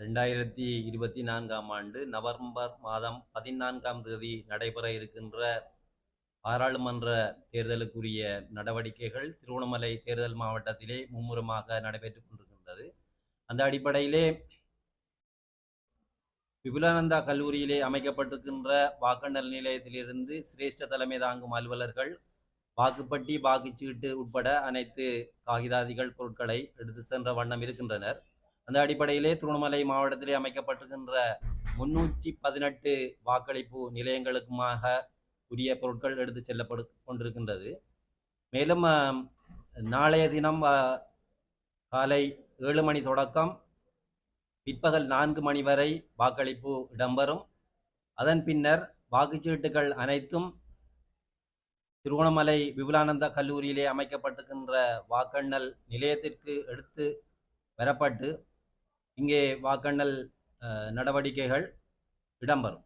ரெண்டாயிரத்தி இருபத்தி நான்காம் ஆண்டு நவம்பர் மாதம் பதினான்காம் தேதி நடைபெற இருக்கின்ற பாராளுமன்ற தேர்தலுக்குரிய நடவடிக்கைகள் திருவண்ணாமலை தேர்தல் மாவட்டத்திலே மும்முரமாக நடைபெற்றுக் கொண்டிருக்கின்றது. அந்த அடிப்படையிலே விபுலானந்தா கல்லூரியிலே அமைக்கப்பட்டிருக்கின்ற வாக்கெண்ணல் நிலையத்திலிருந்து சிரேஷ்ட தலைமை தாங்கும் அலுவலர்கள் வாக்குப்பட்டி வாக்குச்சீட்டு உட்பட அனைத்து காகிதாதிகள் பொருட்களை எடுத்து சென்ற வண்ணம் இருக்கின்றனர். அந்த அடிப்படையிலே திருவண்ணாமலை மாவட்டத்திலே அமைக்கப்பட்டிருக்கின்ற முன்னூற்றி பதினெட்டு வாக்களிப்பு நிலையங்களுக்குமாக உரிய பொருட்கள் எடுத்து செல்லப்படு கொண்டிருக்கின்றது. மேலும் நாளைய தினம் காலை ஏழு மணி தொடக்கம் பிற்பகல் நான்கு மணி வரை வாக்களிப்பு இடம்பெறும். அதன் பின்னர் வாக்குச்சீட்டுகள் அனைத்தும் திருவண்ணாமலை விபுலானந்தா கல்லூரியிலே அமைக்கப்பட்டிருக்கின்ற வாக்கெண்ணல் நிலையத்திற்கு எடுத்து வரப்பட்டு இங்கே வாக்கண்ணல் நடவடிக்கைகள் இடம்பெறும்.